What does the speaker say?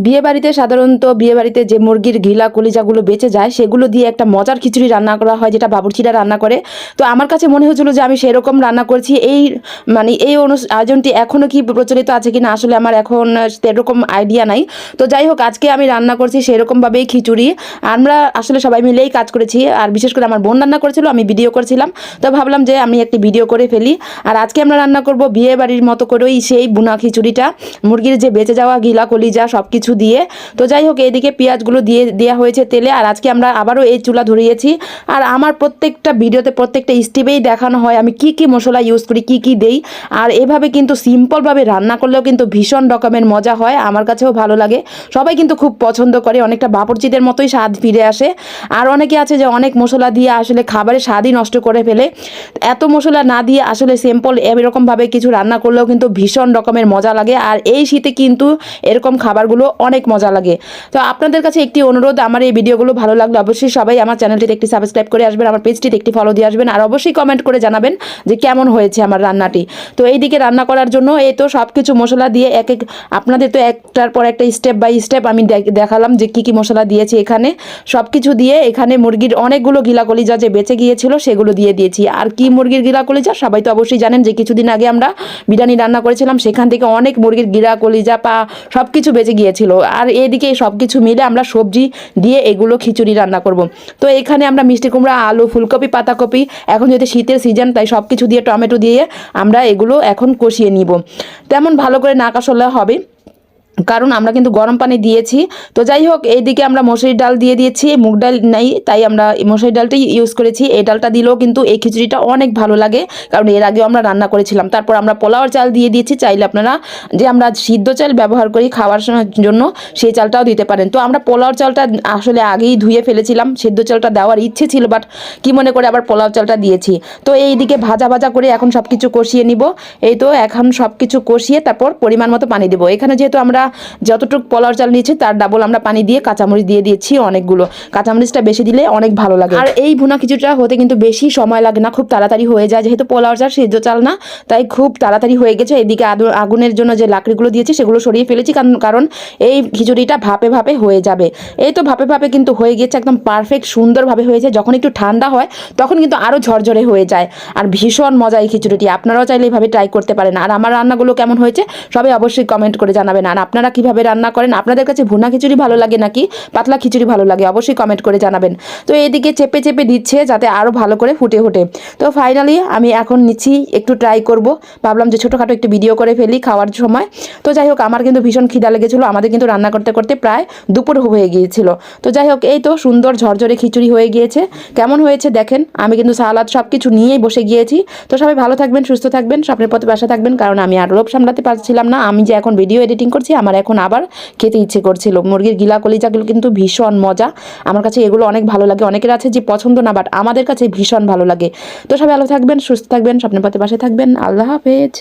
বিয়ে বাড়িতে সাধারণত বিয়ে বাড়িতে যে মুরগির ঘিলা কলিজাগুলো বেঁচে যায়, সেগুলো দিয়ে একটা মজার খিচুড়ি রান্না করা হয়, যেটা বাবুর্চিরা রান্না করে। তো আমার কাছে মনে হয়েছিল যে আমি সেরকম রান্না করছি। এই মানে এই অনু- আয়োজনটি এখনও কি প্রচলিত আছে কিনা আসলে আমার এখন সেরকম আইডিয়া নাই। তো যাই হোক, আজকে আমি রান্না করছি সেরকমভাবেই খিচুড়ি। আমরা আসলে সবাই মিলেই কাজ করেছি, আর বিশেষ করে আমার বোন রান্না করেছিল, আমি ভিডিও করছিলাম। তো ভাবলাম যে আমি একটি ভিডিও করে ফেলি। আর আজকে আমরা রান্না করব বিয়ে বাড়ির মতো করেই সেই বুনা খিচুড়িটা। মুরগির যে বেঁচে যাওয়া গিলা কলিজা সব কিছু দিয়ে। তো যাই হোক, এইদিকে পেঁয়াজগুলো দিয়ে দেওয়া হয়েছে তেলে। আর আজকে আমরা আবারও এই চুলা ধরিয়েছি। আর আমার প্রত্যেকটা ভিডিওতে প্রত্যেকটা স্টেপেই দেখানো হয়, আমি কি কি মশলা ইউজ করি, কি কি দেই। আর এভাবে কিন্তু সিম্পলভাবে রান্না করলেও কিন্তু ভীষণ রকমের মজা হয়, আমার কাছেও ভালো লাগে। সবাই কিন্তু খুব পছন্দ করে, অনেকটা বাপরচিদের মতোই স্বাদ ফিরে আসে। আর অনেকে আছে যে অনেক মশলা দিয়ে আসলে খাবারের স্বাদই নষ্ট করে ফেলে। এত মশলা না দিয়ে আসলে সিম্পল এরকমভাবে কিছু রান্না করলেও কিন্তু ভীষণ রকমের মজা লাগে। আর এই শীতে কিন্তু এরকম খাবারগুলো অনেক মজা লাগে। তো আপনাদের কাছে একটি অনুরোধ, আমার এই ভিডিওগুলো ভালো লাগলে অবশ্যই সবাই আমার চ্যানেলটিতে একটি সাবস্ক্রাইব করে আসবেন, আমার পেজটিতে একটি ফলো দিয়ে আসবেন, আর অবশ্যই কমেন্ট করে জানাবেন যে কেমন হয়েছে আমার রান্নাটি। তো এইদিকে রান্না করার জন্য এই তো সব কিছু মশলা দিয়ে এক এক, আপনাদের তো একটার পর একটা স্টেপ বাই স্টেপ আমি দেখ- দেখালাম যে কি কি মশলা দিয়েছি এখানে। সব কিছু দিয়ে এখানে মুরগির অনেকগুলো গিলা কলিজা যে বেঁচে গিয়েছিল সেগুলো দিয়ে দিয়েছি। আর কি মুরগির গিলা কলিজা সবাই তো অবশ্যই জানেন যে কিছুদিন আগে আমরা বিরিয়ানি রান্না করেছিলাম, সেখান থেকে অনেক মুরগির গিরা কলিজা পা সব কিছু বেঁচে গিয়েছিল। আর এদিকে সব কিছু মিলে আমরা সবজি দিয়ে এগুলো খিচুড়ি রান্না করব। তো এখানে আমরা মিষ্টি কুমড়া, আলু, ফুলকপি, পাতাকপি, এখন যেহেতু শীতের সিজন তাই সব কিছু দিয়ে, টমেটো দিয়ে আমরা এগুলো এখন কষিয়ে নিব। তেমন ভালো করে না কষলে হবে। কারণ আমরা কিন্তু গরম পানি দিয়েছি। তো যাই হোক, এইদিকে আমরা মসুরির ডাল দিয়ে দিয়েছি, মুগ ডাল নেই, তাই আমরা এই মসুরির ডালটাই ইউজ করেছি। এই ডালটা দিলেও কিন্তু এই খিচুড়িটা অনেক ভালো লাগে, কারণ এর আগেও আমরা রান্না করেছিলাম। তারপর আমরা পোলাওর চাল দিয়ে দিয়েছি, চাইলে আপনারা যে আমরা সিদ্ধ চাল ব্যবহার করি খাওয়ার জন্য, সেই চালটাও দিতে পারেন। তো আমরা পোলাওর চালটা আসলে আগেই ধুয়ে ফেলেছিলাম, সিদ্ধ চালটা দেওয়ার ইচ্ছে ছিল বাট কি মনে করে আবার পোলাও চালটা দিয়েছি। তো এইদিকে ভাজা ভাজা করে এখন সব কিছু কষিয়ে নিব। এই তো এখন সব কিছু কষিয়ে তারপর পরিমাণ মতো পানি দেবো। এখানে যেহেতু আমরা যতটুকু পোলাও চাল নিয়েছি, তার ডাবল আমরা পানি দিয়ে কাঁচামরিচ দিয়ে দিয়েছি অনেকগুলো। কাঁচামরিচটা বেশি দিলে অনেক ভালো লাগে। আর এই ভুনা খিচুড়িটা হতে কিন্তু বেশি সময় লাগে না, খুব তাড়াতাড়ি হয়ে যায়। যেহেতু পোলাও চাল সেদ্ধ চাল না, তাই খুব তাড়াতাড়ি হয়ে গেছে। এদিকে আগুনের জন্য যে লাকড়িগুলো দিয়েছি, সেগুলো সরিয়ে ফেলেছি, কারণ কারণ এই খিচুড়িটা ভাপে ভাপে হয়ে যাবে। এই তো ভাপে ভাপে কিন্তু হয়ে গেছে একদম পারফেক্ট সুন্দরভাবে হয়েছে। যখন একটু ঠান্ডা হয়, তখন কিন্তু আরও ঝরঝরে হয়ে যায়। আর ভীষণ মজা এই খিচুড়িটি, আপনারাও চাইলে এইভাবে ট্রাই করতে পারেন। আর আমার রান্নাগুলো কেমন হয়েছে, সবাই অবশ্যই কমেন্ট করে জানাবেন। আর আপনারা কীভাবে রান্না করেন? আপনাদের কাছে ভুনা খিচুড়ি ভালো লাগে নাকি? পাতলা খিচুড়ি ভালো লাগে, অবশ্যই কমেন্ট করে জানাবেন। তো এইদিকে চেপে চেপে দিচ্ছে যাতে আরও ভালো করে ফুটে ওঠে। তো ফাইনালি আমি এখন নিচ্ছি, একটু ট্রাই করব। ভাবলাম যে ছোটোখাটো একটু ভিডিও করে ফেলি খাওয়ার সময়। তো যাই হোক, আমার কিন্তু ভীষণ খিদা লেগেছিলো। আমাদের কিন্তু রান্না করতে করতে প্রায় দুপুর হয়ে গিয়েছিল। তো যাই হোক, এই তো সুন্দর ঝরঝরে খিচুড়ি হয়ে গিয়েছে। কেমন হয়েছে দেখেন, আমি কিন্তু সালাদ সব কিছু নিয়েই বসে গিয়েছি। তো সবাই ভালো থাকবেন, সুস্থ থাকবেন, স্বপ্নের পথে বাসা থাকবেন, কারণ আমি আর লোভ সামলাতে পারছিলাম না। আমি যে এখন ভিডিও এডিটিং করছি আমার এখন আবার খেতে ইচ্ছে করছিল। মুরগির গিলা কলিজাগুলো কিন্তু ভীষণ মজা। আমার কাছে এগুলো অনেক ভালো লাগে। অনেকের আছে যে পছন্দ না বাট আমাদের কাছে ভীষণ ভালো লাগে। তো সবাই ভালো থাকবেন, সুস্থ থাকবেন, স্বপ্নের পথে পাশে থাকবেন। আল্লাহ হাফেজ।